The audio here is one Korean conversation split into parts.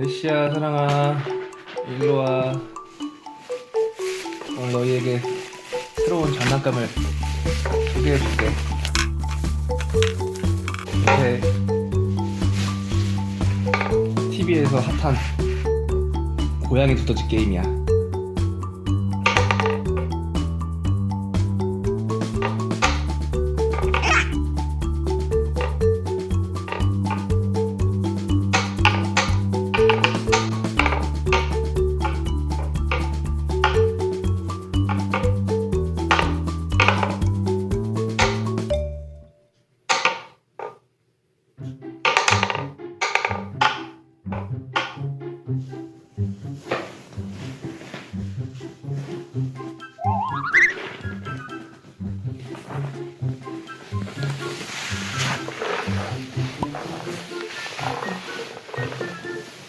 메시야 사랑아. 일로 와. 오늘 너희에게 새로운 장난감을 소개해줄게. 요새 TV에서 핫한 고양이 두더지 게임이야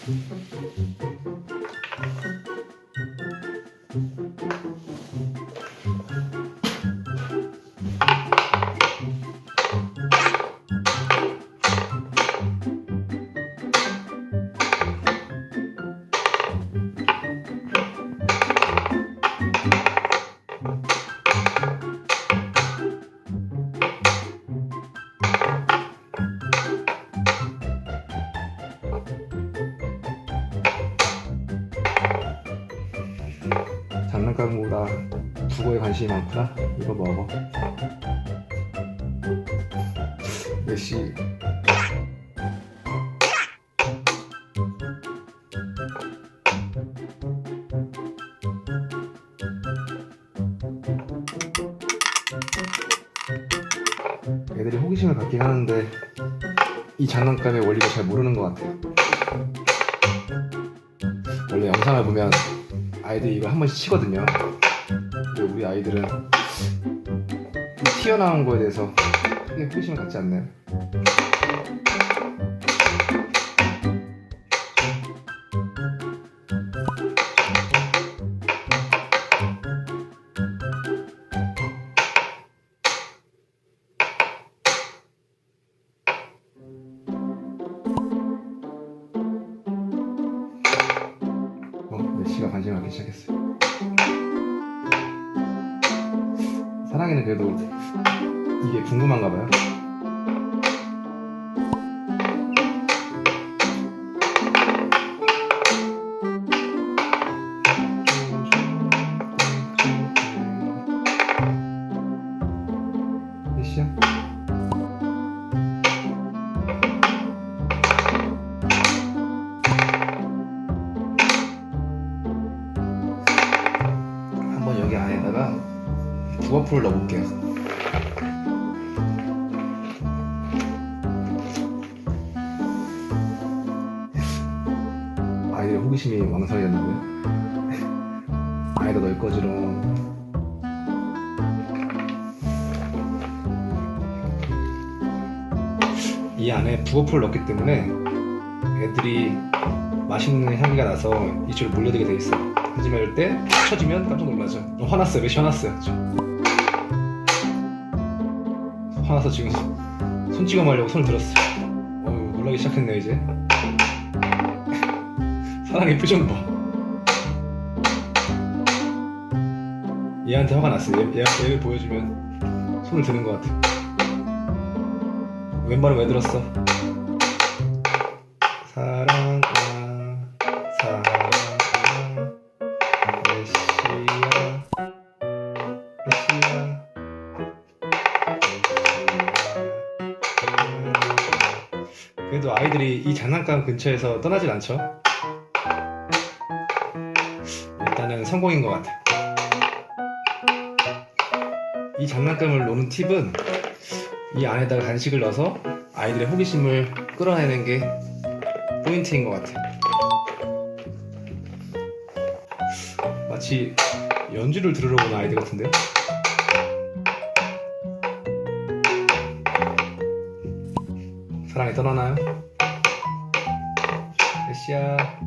Mm-hmm. 국어에 관심이 많구나. 이거 먹어. 메시. 애들이 호기심을 갖긴 하는데 이 장난감의 원리가 잘 모르는 것 같아요. 원래 영상을 보면 아이들이 이걸 한 번씩 치거든요. 근데 우리 아이들은 이 튀어나온 거에 대해서 크게 호기심을 갖지 않나요? 어, 메시가 관심을 갖기 시작했어요. 사랑이는 그래도 이게 궁금한가 봐요. 한번 여기 안에다가 부어풀을 넣어볼게요. 아이들의 호기심이 왕성해졌는데요. 아이도 넣을 거지롱. 이 안에 부어풀을 넣기 때문에 애들이 맛있는 향기가 나서 이쪽으로 몰려들게 돼 있어. 하지만 이럴 때 쳐지면 깜짝 놀라죠. 좀 화났어요. 몇시 화났어요. 좀. 화나서 지금 손 찍어 말려고 손을 들었어요. 어우 놀라기 시작했네요 이제. 사랑의 표정 봐. 얘한테 화가 났어요. 얘, 얘, 얘를 보여주면 손을 드는 것 같아. 왼발은 왜 들었어? 사랑 메시야 메시야 그래도 아이들이 이 장난감 근처에서 떠나질 않죠? 일단은 성공인 것 같아. 이 장난감을 노는 팁은 이 안에다가 간식을 넣어서 아이들의 호기심을 끌어내는 게 포인트인 것 같아. 마치 연주를 들으러 온 아이들 같은데요? 사랑이 떠나나요? 메시야